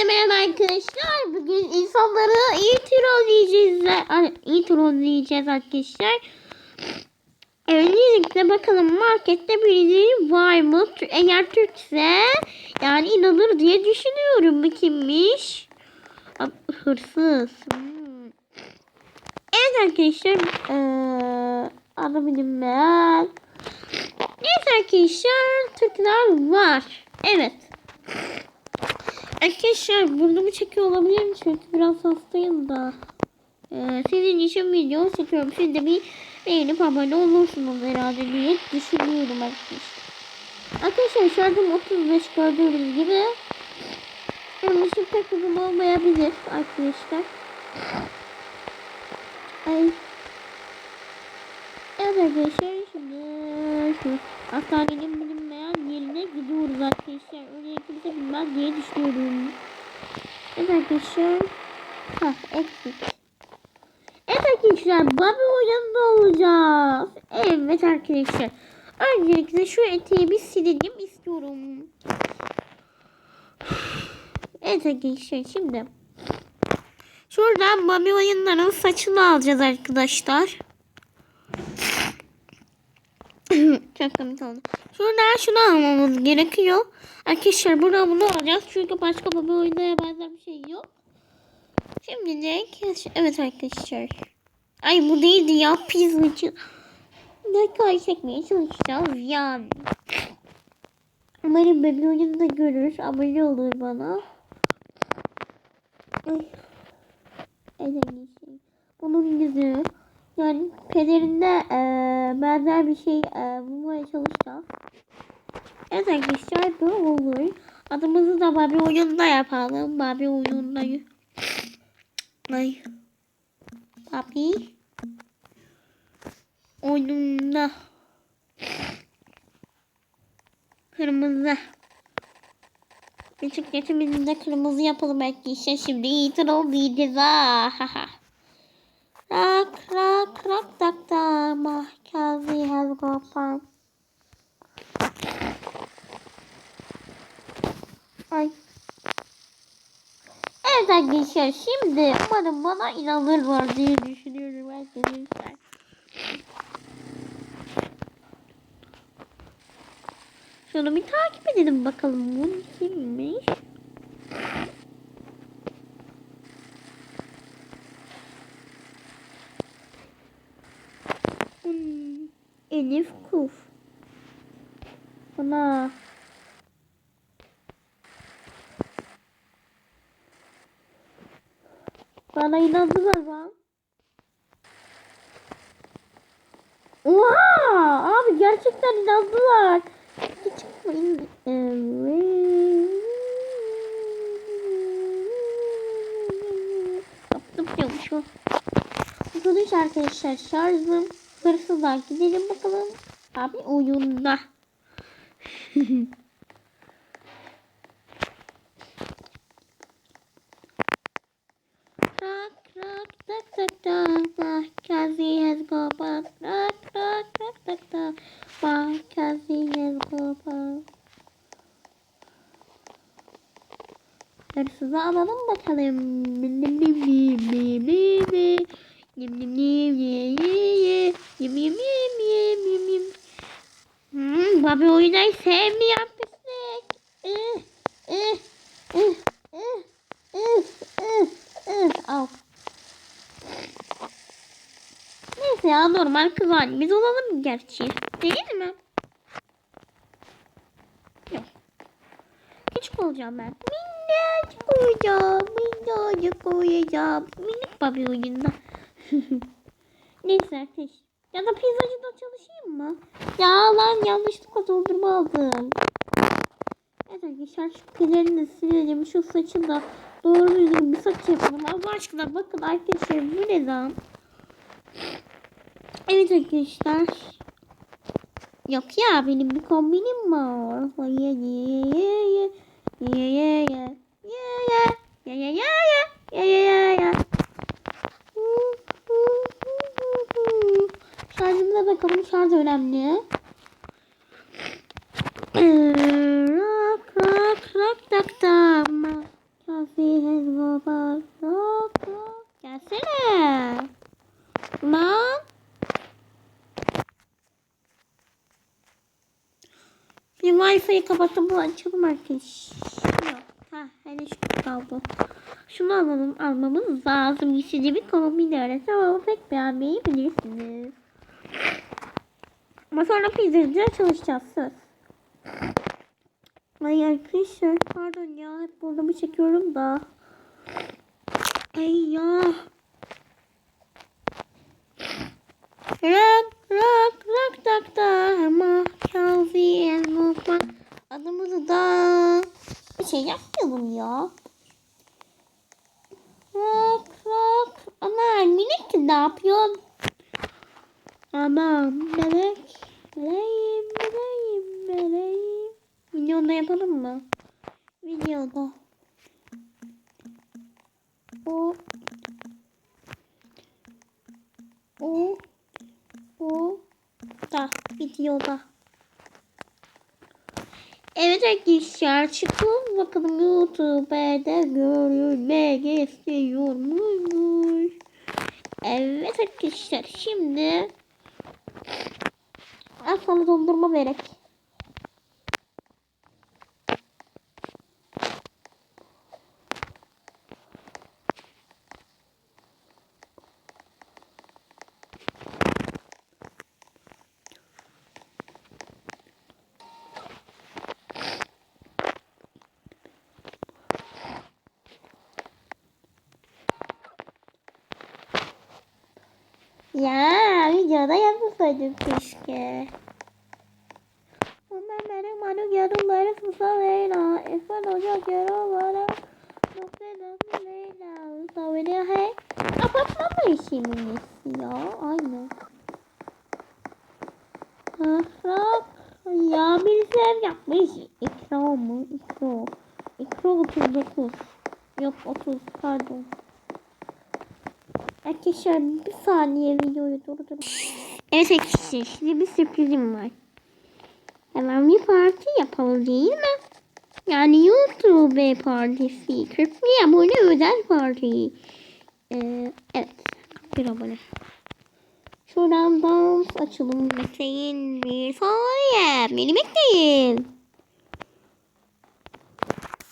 Hepinize merhaba arkadaşlar. Bugün insanları iyi trolleyeceğiz. İyi trolleyeceğiz arkadaşlar. Öncelikle bakalım markette birileri var mı? Eğer Türkse yani inanır diye düşünüyorum. Bu kimmiş? Hırsız. Evet arkadaşlar. Ee, adı bilinmeyen. Neyse arkadaşlar Türkler var. Evet. Arkadaşlar burnumu çekiyor olabilirim çünkü biraz hastayım da. Ee, sizin için video çekiyorum. Siz de bir beğenip abone olursunuz herhalde diye düşünüyorum arkadaşlar. Arkadaşlar şarjım 35 gördüğünüz gibi. Pek uzun olmayabilir arkadaşlar. Ay. Evet arkadaşlar şimdi hastanenin yerine gidiyoruz arkadaşlar. Oraya kimse bilmez diye düşünüyorum. Evet arkadaşlar. Ha eksik. Evet arkadaşlar Bobby oyununda olacağız. Evet arkadaşlar. Öncelikle şu eteği bir silelim istiyorum. Evet arkadaşlar şimdi. Şuradan Bobby oyunların saçını alacağız arkadaşlar. Komik oldu. Şuradan şunu almamız gerekiyor. Arkadaşlar buradan bunu alacağız. Çünkü başka bir oyunda benzer bir şey yok. Şimdi ne? Evet arkadaşlar. Ay bu değildi ya pizzacı. Kadar çekmeye çalışacağız yani. Umarım benim oyunu da görür. Abone olur bana. Ay. Evet. Bunun yüzü. Yani pederinde e, benzer bir şey e, bulmaya çalışacağız. Evet arkadaşlar bu olur. Adımızı da Barbie oyununda yapalım. Barbie oyununda. Ay. Barbie. Oyununda. Kırmızı. Bisikletimizi de kırmızı yapalım arkadaşlar. Şimdi itiraf diyeceğiz ha. Rock, rock, rock, tak, tak, mahkazi has gone. Ay. Evet arkadaşlar şimdi umarım bana inanırlar diye düşünüyorum arkadaşlar. Şunu bir takip edelim bakalım bu kimmiş? Hmm, Elif Kuf. Ana. Bana inandılar lan. Oha! Abi gerçekten inandılar. Hiç çıkmayın. Yaptım diyormuş. Arkadaş arkadaşlar şarjım hırsızlar gidelim bakalım. Abi oyunda. rock rock tak tak tak tak kazi has go pop rock rock tak tak tak tak kazi has go pop Hırsızı alalım bakalım. Bim bim bim bim bim bim nim ye ye ye. Yim yim yim yim yim yim. Hmm, Bobby oynayı sevmeyen pislik. Ih, ih, ih, ih, ih, ih, ih. Al. Neyse ya normal kız halimiz olalım gerçi. Değil mi? Yok. Küçük olacağım ben. Minnacık olacağım. Minnacık olacağım. Minik babi oyunda. Neyse arkadaş. Ya da pizzacıda çalışayım mı? Ya lan yanlışlıkla doldurma aldım. Evet arkadaşlar şu pelerini silelim. Şu saçı da doğru düzgün bir saç yapalım. Allah aşkına bakın arkadaşlar bu ne lan? Evet arkadaşlar. Yok ya benim bir kombinim var. Ye ye ye ye ye ye ye ye ye ye ye ye ye ye ye ye Şarjımıza bakalım. Şarj önemli. Rock rock rock tak tak. Chelsea has go. Rock rock. Gelsene. Lan. Bir Wi-Fi'yi kapatıp bu açalım arkadaş. Yok. Ha, hele şu kaldı. Şunu alalım, almamız lazım. Yeşilce bir kombin arası ama pek beğenmeyebilirsiniz. Ama sonra pizzacıya çalışacağız söz. Ay arkadaşlar pardon ya hep burada mı çekiyorum da. Ay ya. Rock rock rock rock da ama Calvi and Movement adımızı da bir şey yapmayalım ya. Rock rock ama minik ne yapıyorsun? Aman melek meleğim meleğim meleğim. Videoda yapalım mı? Videoda. O o o da videoda. Evet arkadaşlar çıkın bakalım YouTube'da görülmek istiyor muymuş? Evet arkadaşlar şimdi az sonra dondurma verek. Ya videoda yapmasaydım keşke. Ama benim adım yarınları susa Leyla. Olacak yaralara. Nokta nokta Leyla. Savunuyor hey. Apartman mı işimin nesi ya? Aynen. Ahrak. Ya ev yapmış. İkra mı? İkra. İkra 39. Yok 30 pardon. Arkadaşlar bir saniye videoyu durdurun. Evet arkadaşlar şimdi bir sürprizim var. Hemen bir parti yapalım değil mi? Yani YouTube partisi. 40 bin abone özel parti. Ee, evet. 41 abone. Şuradan dans açalım. Bekleyin bir saniye. Beni bekleyin.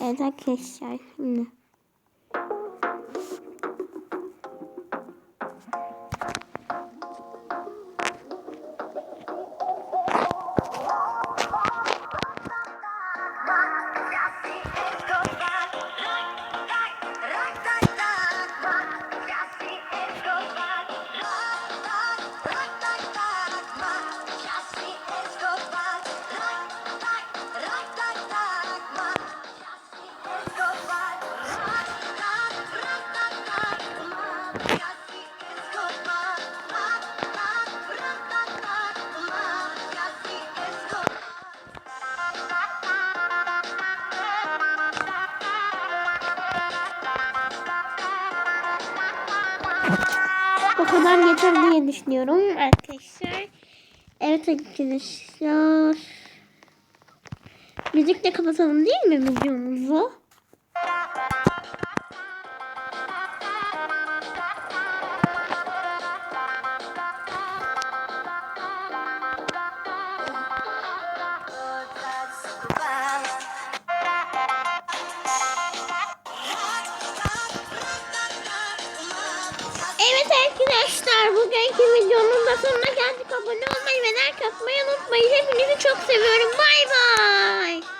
Evet arkadaşlar şimdi. Kadar yeter diye düşünüyorum arkadaşlar. Evet arkadaşlar. Müzikle kapatalım değil mi videomuzu? Evet arkadaşlar bugünkü videonun da sonuna geldik. Abone olmayı ve like atmayı unutmayın. Hepinizi çok seviyorum. Bay bay.